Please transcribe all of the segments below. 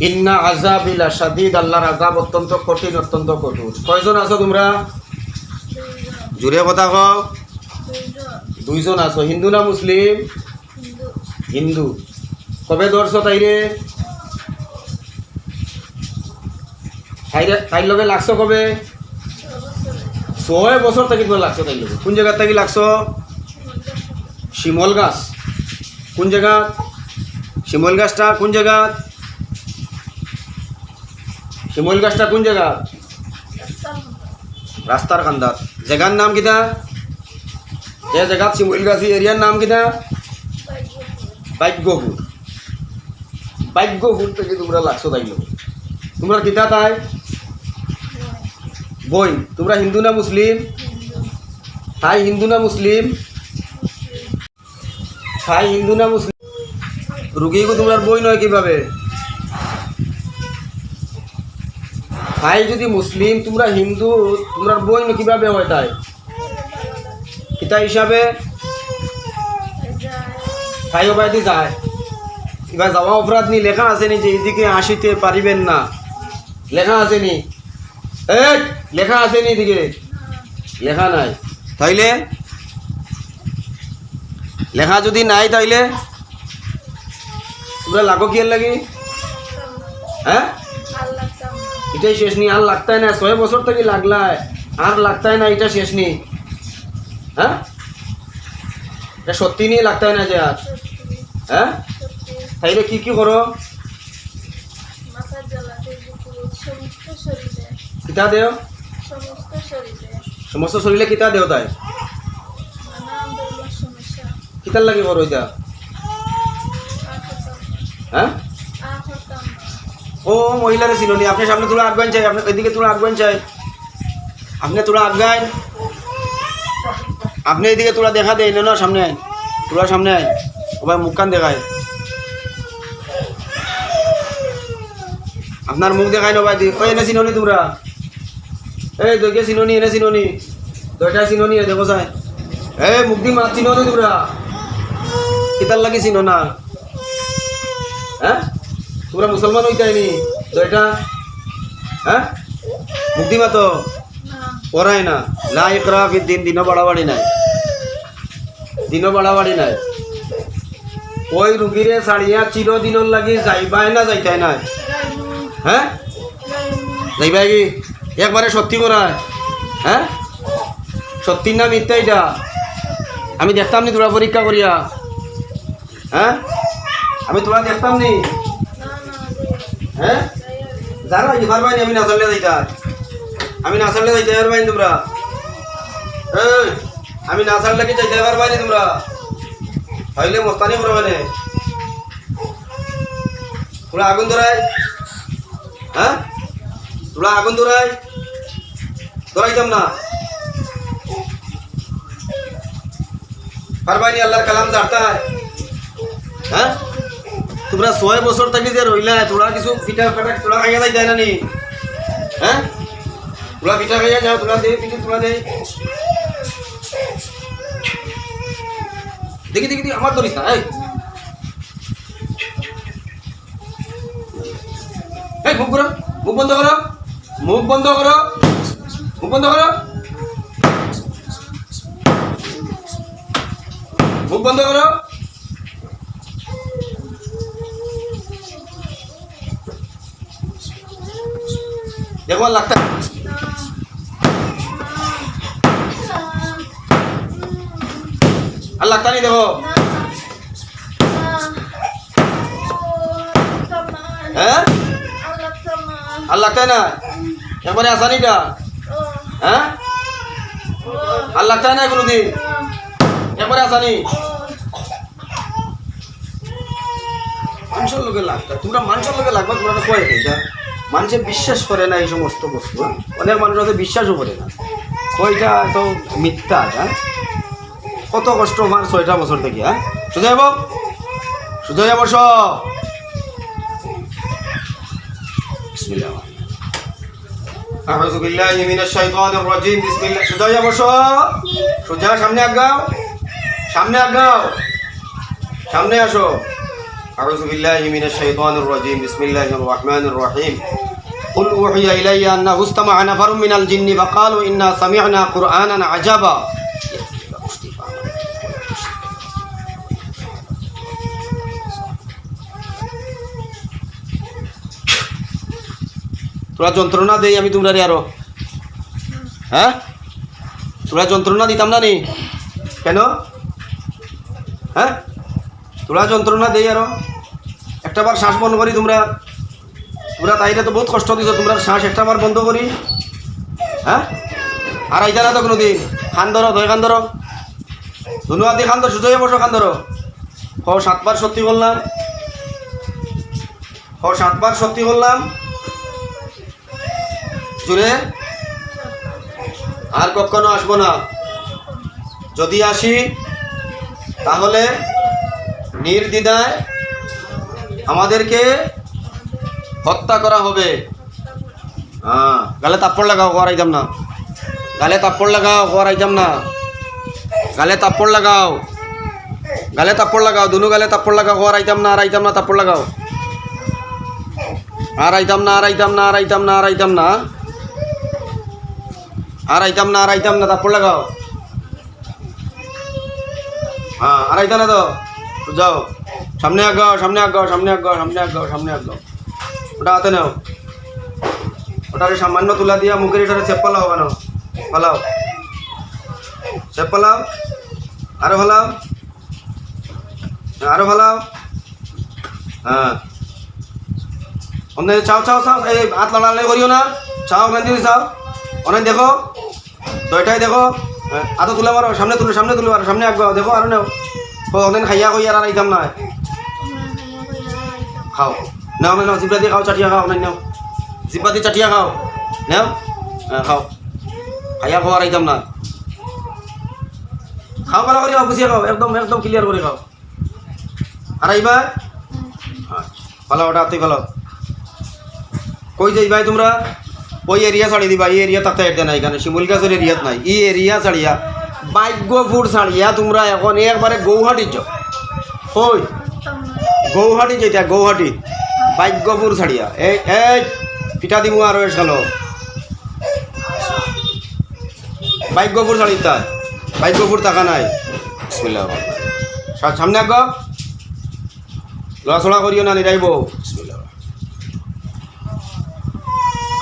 ইন্না আজাবিলা সাদিদ আল্লাহর আজাব অত্যন্ত কঠিন, অত্যন্ত কঠোর। কয়জন আছো তোমরা? জুড়ে কথা কও। দুইজন আছো। হিন্দু না মুসলিম? হিন্দু। কবে ধরছো তাইরে? তাইরে লগে লাগছো কবে? ছয় বছর থাকি তোমার লাগছো তাইর লগে। কোন জায়গার থাকি লাগছো? শিমল গাছ কোন জায়গা শিমল গাছটা কোন জায়গা শিমল গাছটা কোন জায়গা? রাস্তার কান্দাত জায়গার নাম কিতা? যে জায়গাত শিমল গাছ এরিয়ার নাম কিতা? ভাগ্যপুর ভাগ্যপুর থেকে তোমরা লাগছো তাইল তোমরা কিতা তাই? বই। তোমরা হিন্দু না মুসলিম? তাই হিন্দু না মুসলিম? তাই হিন্দু না মুসলিম? রুগীকে তোমরা বই নয় কীভাবে? তাই যদি মুসলিম, তোমরা হিন্দু, তোমরা বই কীভাবে হয় তাই? কিতা হিসাবে? তাই ওবায়দি যায়। এবার যাওয়া অপরাধ নি লেখা আছে নি যে এইদিকে আসিতে পারিবেন না। লেখা আছে নি? এই, লেখা আছে নি এদিকে? লেখা নাই। তাইলে? লেখা যদি নাই তাইলে? তোমরা লাগো কি লাগি? হ্যাঁ? এটাই শেষ নি আর লাগতাই না ছয় বছর থেকে লাগলায় আর লাগতাই না এটা শেষ নি হ্যাঁ? এটা সত্যি নিয়ে লাগতাই না যে আর। হ্যাঁ? তাইলে কি কি করো? কিতা দেও? সমস্ত শরীরে। কিতা দেও তাই? কিতার লাগে করো এটা? হ্যাঁ? ও মহিলারে ছিল নি, আপনি সামনে তোলা আগান চাই, আপনি এদিকে তোলা আগান চাই। আপনি তোলা আগান আপনি এদিকে তোলা দেখা দেয়, না সামনে আয়। তোলা সামনে আয়। ওবার মুখ কান দেখায়। আপনার মুখ দেখায় না ভাই ওই এনে চিননি তোমরা। এই দইকে চিননি এনে চিননি দইটা চিননি দেখো চাই। এই, মুখ দি মাত চিননি তোমরা। কিতার লাগি চিনো না। হ্যাঁ তোমরা মুসলমান হইতাইনি দইটা হ্যাঁ? মুক্তি মাতো না পড়ায় না। ইকরা ফিদ দিন, দিনও বাড়াবাড়ি নাই। দিনও বাড়াবাড়ি নাই। ওই রুগীরে ছাড়িয়া চিরদিনের লাগি যাইবাই না যাইতাই নাই। হ্যাঁ? যাইবাই কি? একবারে সত্যি করায়। হ্যাঁ? সত্যি না মিথ্যা এটা আমি দেখতাম নি তোরা পরীক্ষা করিয়া। হ্যাঁ? আমি তোরা দেখতাম নি না না হ্যাঁ? জানো কি পারবাই আমি না চললে যাইতা। আমি না চললে যাইতে পারবাই তোমরা। এই, আমি না চললে কি যাইতে পারবাই তোমরা? হইলে মস্তানি করবে তোরা আগুন ধরাই। হ্যাঁ? তোরা আগুন ধরাই। ধরাইতাম না। পারবাই আল্লাহর কালাম জানতায় হ্যাঁ? তোমরা ছয় বছর থাকি যে রইলা তোরা কিছু পিঠা কাটা তোরা খাইয়া যাই যায় না নি? হ্যাঁ তোরা পিঠা খাইয়া যাও তোরা দে, পিঠে তোরা দে। দেখি দেখি আমার ধরিস না এই। এই, মুখ করো মুখ বন্ধ করো মুখ বন্ধ করো মুখ বন্ধ করো মুখ বন্ধ করো দেখো লাগতা আর লাগতা নি দেখো। হ্যাঁ? আর লাগতাই না? একবারে আসানিটা। হ্যাঁ? আর লাগতাই না কোনোদিন। একবারে আসানি। মানুষের লোকে লাগতা তোমরা মানুষের লোকে লাগবা, তোমরা তো কয় এটা মানুষে বিশ্বাস করে না এই সমস্ত বস্তু? অনেক মানুষ হয়তো বিশ্বাসও করে না। কয়টা তো মিথ্যা হ্যাঁ কত কষ্ট আমার ছয়টা বছর থেকে হ্যাঁ? শুধু যাব শুধু যাব বিসমিল্লাহ। সামনে আগাও। সামনে আগাও। সামনে আসো। أعوذ بالله من الشيطان الرجيم بسم الله الرحمن الرحيم قل أوحي إلي أنه استمع نفر من الجن فقالوا إنا سمعنا قرآنا عجبا তোরা যন্ত্রণা দেই আমি তোমরা আরো হ্যাঁ তোরা যন্ত্রণা দিতাম না নি কেন হ্যাঁ তোরা যন্ত্রণা দেই আরও। একটা বার শ্বাস বন্ধ করি তোমরা। তোমরা তাইলে তো বহুত কষ্ট দিছ, তোমরা শ্বাস একটা বার বন্ধ করি। হ্যাঁ? আর আইতা না তো কোনো দিন খান ধরো দই খান ধরো। ধন্যবাদ খান ধরো সুযোগ বসো খান ধরো হ সাতবার সত্যি বললাম হ সাতবার সত্যি বললাম জুড়ে আর কখনো আসব না। যদি আসি, তাহলে নির্দ্বিধায় আমাদেরকে হত্যা করা হবে। হ্যাঁ গালে তাপ্পড় লাগাও হওয়ার আইতাম না। গালে তাপ্পড় লাগাও হওয়ার আইতাম না। গালে তাপ্পড় লাগাও। গালে তাপ্পড় লাগাও, দুনু গালে তাপ্পড় লাগাও হওয়ার আইতাম না, আর আইতাম না তাপ্পড় লাগাও। আর আইতাম না, আর আইতাম না, আর আইতাম না, আর আইতাম না। আর আইতাম না, আর আইতাম না তাপ্পড় লাগাও। হ্যাঁ আর আইতা না তো? যাও। সামনে আগাও সামনে আগাও সামনে আগাও সামনে আগাও সামনে আগাও। ওটা হাতে নাও। ওটারে সামান্য তুলা দিয়া মুখের এটারে চেপ পালাও কেন? পালাও। চেপ পালাও। আরও ভালাও আরও ভালাও হ্যাঁ। অন্য চাও চাও চাও। এই হাত লড়ালে করিও না। চাও ওখান দিয়ে চাও। অনেক দেখো। দয়টাই দেখো। হ্যাঁ, হাতও তুলে মারো। সামনে তুলো সামনে তুলে মারো সামনে আগাও। দেখো আর নেও। অনেক খাইয়া কই আর আইতাম না খাও নাও নাও নাও জিব্বা দিয়ে খাও চাটিয়া খাও নাই নাও জিব্বা দিয়ে চাটিয়া খাও নাও খাও খাইয়া খাওয়ার আইতাম না খাও ভালো করে খাও গুছিয়ে খাও একদম একদম ক্লিয়ার করে খাও আর আইবা ভালো ওটা তুই ভালো কই যাইবাই তোমরা ওই এরিয়া ছাড়ি দিবা এই এরিয়া তাতে এটা নাই এখানে শিমুল গাছের এরিয়াত নাই এই এরিয়া ছাড়িয়া ভাগ্যপুর ছাড়িয়া তোমরা এখন একবারে গৌহাটি যাও। কই গৌহাটি যেটা গৌহাটি। ভাগ্যপুর ছাড়িয়া এই এই, পিঠা দিমু আর এস গেল ভাগ্যপুর ছাড়ি তাই, ভাগ্যপুর টাকা নাই। বিসমিল্লাহ। সামনে আগ লড়াচড়া করিও না, নিরাইব। বিসমিল্লাহ।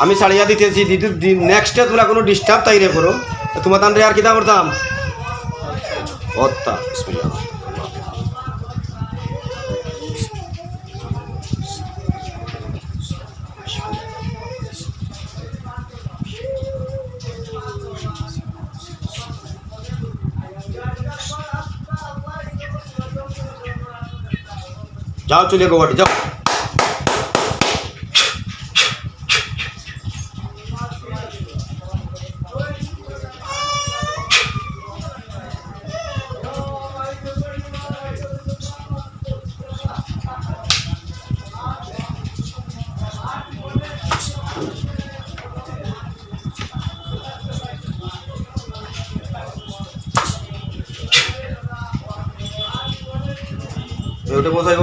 আমি ছাড়িয়া দিতেছি দিতে নেক্সটে তোরা কোনো ডিস্টার্ব তাইরে করো। তোমার তান আর কিতা করতাম? হত্যা বিসমিল্লাহ। যাও চলে গোয়াটি যাও। বসাইব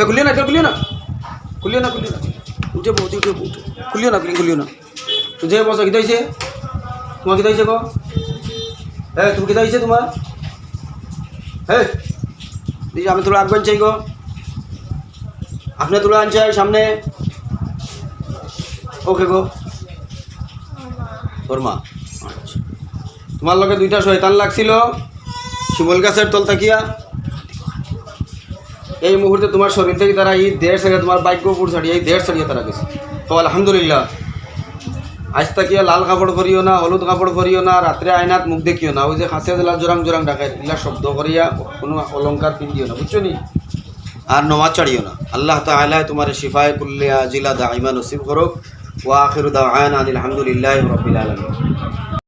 এ, খুলিও না কেউ খুলিও না? খুলিও না খুলিও না। উঠে বউ উঠে বউ, উঠে। খুলিও না, খুলি, খুলিও না। তুঝে বসা কিতা হয়েছে তোমার কিতা হয়েছে গো? হ্যাঁ তুমি কিতা হয়েছে তোমার? হ্যাঁ আমি তোলা আনবেন চাই গো। আপনি তুলে আনছাই সামনে। ওকে গো। তোর মা। আচ্ছা। তোমার লগে দুইটা শয়তান লাগছিল। শিমল গাছের তল তাকিয়া। এই মুহূর্তে তোমার শরীর থেকে তারা এই দেড় সারিয়ে তোমার বাইকপুর ছাড়িয়ে এই দেড় সারিয়ে তারা গেছে। তো আলহামদুলিল্লাহ, আজ তাকিয়া লাল কাপড় করিও না, হলুদ কাপড় করিও না, রাত্রে আয়নাত মুখ দেখিও না। ওই যে খাসিয়া জেলা জোরাং জোরাং ডাকায় এগুলা শব্দ করিয়া কোনো অলঙ্কার পিন্দিও না, বুঝছ নি? আর নমাজ ছাড়িও না। আল্লাহ তাআলা তোমার শিফায় কুল্লিয়া জিলা দাইমা নসিব করুক। ওয়া আখিরু দাওয়ানা আলহামদুলিল্লাহি রাব্বিল আলামিন।